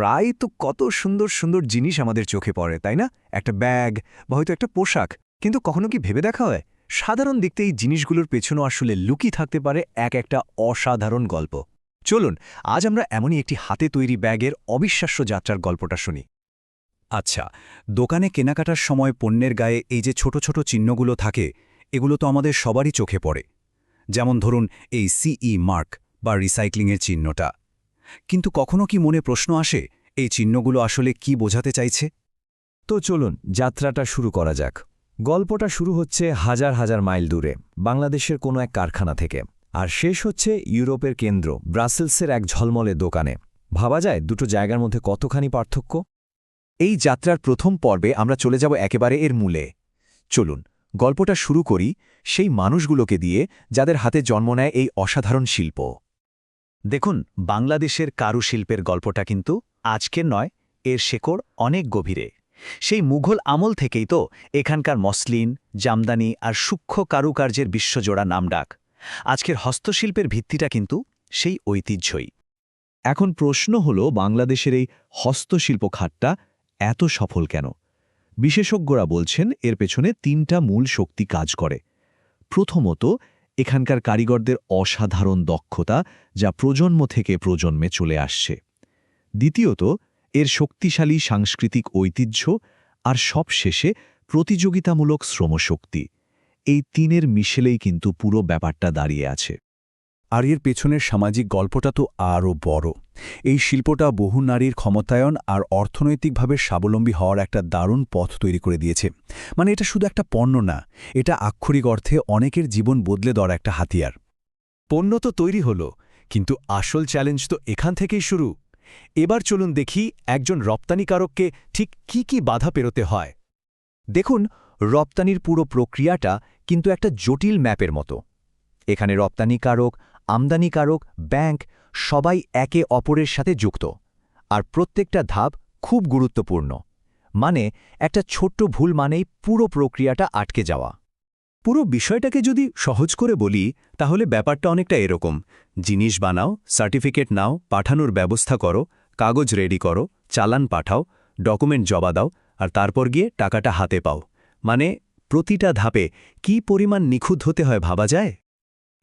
প্রায় তো কত সুন্দর সুন্দর জিনিস আমাদের চোখে পড়ে, তাই না? একটা ব্যাগ বা হয়তো একটা পোশাক। কিন্তু কখনো কি ভেবে দেখা হয়? সাধারণ দেখতে এই জিনিসগুলোর পেছনেও আসলে লুকিয়ে থাকতে পারে এক একটা অসাধারণ গল্প। চলুন, আজ আমরা এমনই একটি হাতে তৈরি ব্যাগের অবিশ্বাস্য যাত্রার গল্পটা শুনি। আচ্ছা দোকানে কেনাকাটার সময় পণ্যের গায়ে এই যে ছোট ছোট চিহ্নগুলো থাকে, এগুলো তো আমাদের সবারই চোখে পড়ে। যেমন ধরুন এই সিই মার্ক বা রিসাইক্লিংয়ের চিহ্নটা। কিন্তু কখনো কি মনে প্রশ্ন আসে, এই চিহ্নগুলো আসলে কি বোঝাতে চাইছে? তো চলুন, যাত্রাটা শুরু করা যাক। গল্পটা শুরু হচ্ছে হাজার হাজার মাইল দূরে, বাংলাদেশের কোনো এক কারখানা থেকে। আর শেষ হচ্ছে ইউরোপের কেন্দ্র, ব্রাসেলসের এক ঝলমলে দোকানে। ভাবা যায় দুটো জায়গার মধ্যে কতখানি পার্থক্য? এই যাত্রার প্রথম পর্বে আমরা চলে যাব একেবারে এর মূলে। চলুন, গল্পটা শুরু করি সেই মানুষগুলোকে দিয়ে, যাদের হাতে জন্ম নেয় এই অসাধারণ শিল্প। দেখুন, বাংলাদেশের কারুশিল্পের গল্পটা কিন্তু আজকের নয়, এর শেকড় অনেক গভীরে। সেই মুঘল আমল থেকেই তো এখানকার মসলিন, জামদানি আর সূক্ষ্ম কারুকার্যের বিশ্বজোড়া নামডাক। আজকের হস্তশিল্পের ভিত্তিটা কিন্তু সেই ঐতিহ্যই। এখন প্রশ্ন হল, বাংলাদেশের এই হস্তশিল্প খাতটা এত সফল কেন? বিশেষজ্ঞরা বলছেন, এর পেছনে তিনটা মূল শক্তি কাজ করে। প্রথমত এখানকার কারিগরদের অসাধারণ দক্ষতা যা প্রজন্ম থেকে প্রজন্মে চলে আসছে। দ্বিতীয়ত, এর শক্তিশালী সাংস্কৃতিক ঐতিহ্য আর সবশেষে প্রতিযোগিতামূলক শ্রমশক্তি। এই তিনের মিশেলেই কিন্তু পুরো ব্যাপারটা দাঁড়িয়ে আছে। আর এর পেছনের সামাজিক গল্পটা তো আরও বড়। এই শিল্পটা বহু নারীর ক্ষমতায়ন আর অর্থনৈতিকভাবে স্বাবলম্বী হওয়ার একটা দারুণ পথ তৈরি করে দিয়েছে। মানে এটা শুধু একটা পণ্য না, এটা আক্ষরিক অর্থে অনেকের জীবন বদলে দেওয়ার একটা হাতিয়ার। পণ্য তো তৈরি হলো, কিন্তু আসল চ্যালেঞ্জ তো এখান থেকেই শুরু। এবার চলুন দেখি একজন রপ্তানিকারককে ঠিক কি কি বাধা পেরোতে হয়। দেখুন, রপ্তানির পুরো প্রক্রিয়াটা কিন্তু একটা জটিল ম্যাপের মতো। এখানে রপ্তানিকারক, আমদানিকারক, ব্যাংক সবাই একে অপরের সাথে যুক্ত, আর প্রত্যেকটা ধাপ খুব গুরুত্বপূর্ণ। মানে একটা ছোট্ট ভুল মানেই পুরো প্রক্রিয়াটা আটকে যাওয়া। পুরো বিষয়টাকে যদি সহজ করে বলি, তাহলে ব্যাপারটা অনেকটা এরকম। জিনিস বানাও, সার্টিফিকেট নাও, পাঠানোর ব্যবস্থা করো, কাগজ রেডি করো, চালান পাঠাও, ডকুমেন্ট জমা দাও, আর তারপর গিয়ে টাকাটা হাতে পাও। মানে প্রতিটা ধাপে কি পরিমাণ নিখুঁত হতে হয় ভাবা যায়?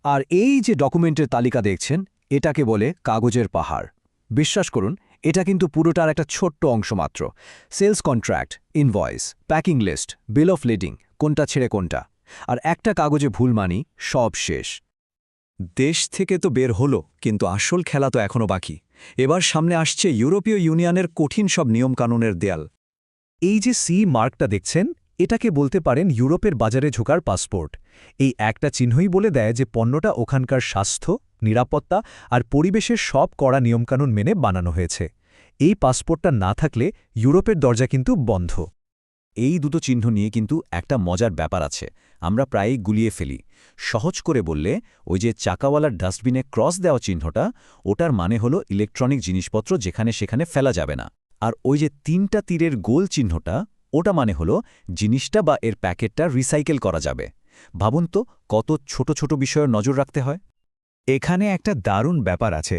আর এই যে ডকুমেন্টের তালিকা দেখছেন এটাকে বলে কাগজের পাহাড়। বিশ্বাস করুন, এটা কিন্তু পুরোটার একটা ছোট্ট অংশ মাত্র। Sales contract, invoice, packing list, bill of lading, কোনটা ছেড়ে কোনটা। আর একটা কাগজে ভুল মানি, সব শেষ। দেশ থেকে তো বের হলো, কিন্তু আসল খেলা তো এখনও বাকি। এবার সামনে আসছে ইউরোপীয় ইউনিয়নের কঠিন সব নিয়মকানুনের দেয়াল। এই যে সি মার্কটা দেখছেন, এটাকে বলতে পারেন ইউরোপের বাজারে ঝোকার পাসপোর্ট। এই একটা চিহ্নই বলে দেয় যে পণ্যটা ওখানকার স্বাস্থ্য নিরাপত্তা আর পরিবেশের সব কড়া নিয়মকানুন মেনে বানানো হয়েছে। এই পাসপোর্টটা না থাকলে ইউরোপের দরজা কিন্তু বন্ধ। এই দুটো চিহ্ন নিয়ে কিন্তু একটা মজার ব্যাপার আছে। আমরা প্রায়ই গুলিয়ে ফেলি। সহজ করে বললে, ওই যে চাকাওয়ালার ডাস্টবিনে ক্রস দেওয়া চিহ্নটা, ওটার মানে হলো ইলেকট্রনিক জিনিসপত্র যেখানে সেখানে ফেলা যাবে না। আর ওই যে তিনটা তীরের গোল চিহ্নটা, ওটা মানে হলো জিনিসটা বা এর প্যাকেটটা রিসাইকেল করা যাবে। ভাবুন তো, কত ছোট ছোট বিষয়ে নজর রাখতে হয়। এখানে একটা দারুণ ব্যাপার আছে।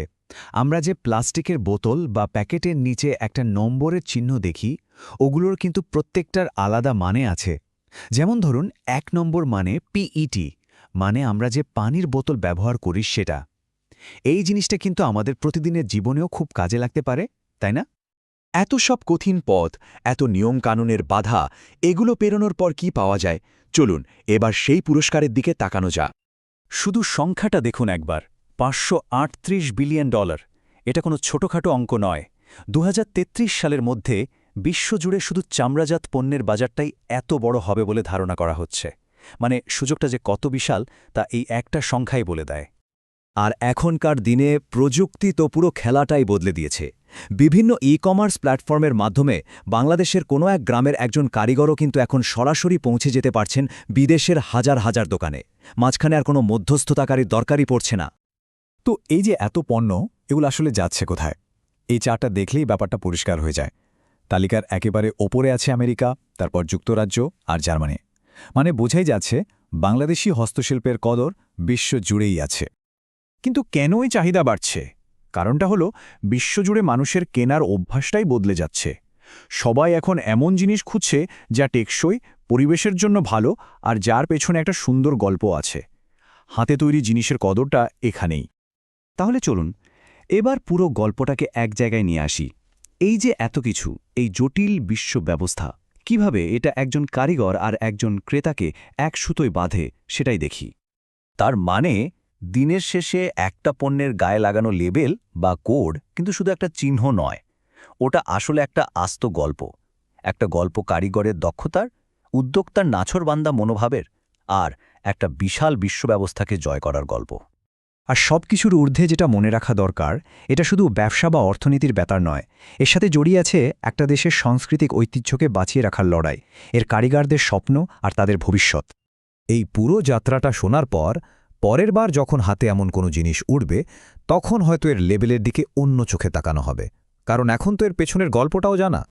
আমরা যে প্লাস্টিকের বোতল বা প্যাকেটের নিচে একটা নম্বরের চিহ্ন দেখি, ওগুলোর কিন্তু প্রত্যেকটার আলাদা মানে আছে। যেমন ধরুন, এক নম্বর মানে পিইটি মানে আমরা যে পানির বোতল ব্যবহার করি সেটা। এই জিনিসটা কিন্তু আমাদের প্রতিদিনের জীবনেও খুব কাজে লাগতে পারে, তাই না? এত সব কঠিন পথ, এত নিয়মকানুনের বাধা, এগুলো পেরোনোর পর কি পাওয়া যায়? চলুন, এবার সেই পুরস্কারের দিকে তাকানো যা শুধু সংখ্যাটা দেখুন একবার। পাঁচশো আটত্রিশ বিলিয়ন ডলার। এটা কোনো ছোটখাটো অঙ্ক নয়। দু সালের মধ্যে বিশ্বজুড়ে শুধু চামড়াজাত পণ্যের বাজারটাই এত বড় হবে বলে ধারণা করা হচ্ছে। মানে সুযোগটা যে কত বিশাল, তা এই একটা সংখ্যাই বলে দেয়। আর এখনকার দিনে প্রযুক্তি তো পুরো খেলাটাই বদলে দিয়েছে। বিভিন্ন ই কমার্স প্ল্যাটফর্মের মাধ্যমে বাংলাদেশের কোনো এক গ্রামের একজন কারিগরও কিন্তু এখন সরাসরি পৌঁছে যেতে পারছেন বিদেশের হাজার হাজার দোকানে। মাঝখানে আর কোনো মধ্যস্থতাকারীর দরকারই পড়ছে না। তো এই যে এত পণ্য, এগুলো আসলে যাচ্ছে কোথায়? এই চারটা দেখলেই ব্যাপারটা পরিষ্কার হয়ে যায়। তালিকার একেবারে ওপরে আছে আমেরিকা, তারপর যুক্তরাজ্য আর জার্মানি। মানে বোঝাই যাচ্ছে, বাংলাদেশি হস্তশিল্পের কদর বিশ্ব জুড়েই আছে। কিন্তু কেন এই চাহিদা বাড়ছে? কারণটা হলো, বিশ্বজুড়ে মানুষের কেনার অভ্যাসটাই বদলে যাচ্ছে। সবাই এখন এমন জিনিস খুঁজছে যা টেকসই, পরিবেশের জন্য ভালো আর যার পেছনে একটা সুন্দর গল্প আছে। হাতে তৈরি জিনিসের কদরটা এখানেই। তাহলে চলুন, এবার পুরো গল্পটাকে এক জায়গায় নিয়ে আসি। এই যে এত কিছু, এই জটিল বিশ্ব ব্যবস্থা, কীভাবে এটা একজন কারিগর আর একজন ক্রেতাকে এক সুতোয় বাঁধে সেটাই দেখি। তার মানে দিনের শেষে একটা পণ্যের গায়ে লাগানো লেবেল বা কোড কিন্তু শুধু একটা চিহ্ন নয়, ওটা আসলে একটা আস্ত গল্প। একটা গল্প কারিগরের দক্ষতার, উদ্যোক্তার নাছরবান্দা মনোভাবের আর একটা বিশাল বিশ্বব্যবস্থাকে জয় করার গল্প। আর সব কিছুর ঊর্ধ্বে যেটা মনে রাখা দরকার, এটা শুধু ব্যবসা বা অর্থনীতির ব্যাপার নয়, এর সাথে জড়িয়ে আছে একটা দেশের সাংস্কৃতিক ঐতিহ্যকে বাঁচিয়ে রাখার লড়াই, এর কারিগরদের স্বপ্ন আর তাদের ভবিষ্যৎ। এই পুরো যাত্রাটা শোনার পর পরের বার যখন হাতে এমন কোনো জিনিস উঠবে তখন হয়তো এর লেবেলের দিকে অন্য চোখে তাকানো হবে। কারণ এখন তো এর পেছনের গল্পটাও জানা।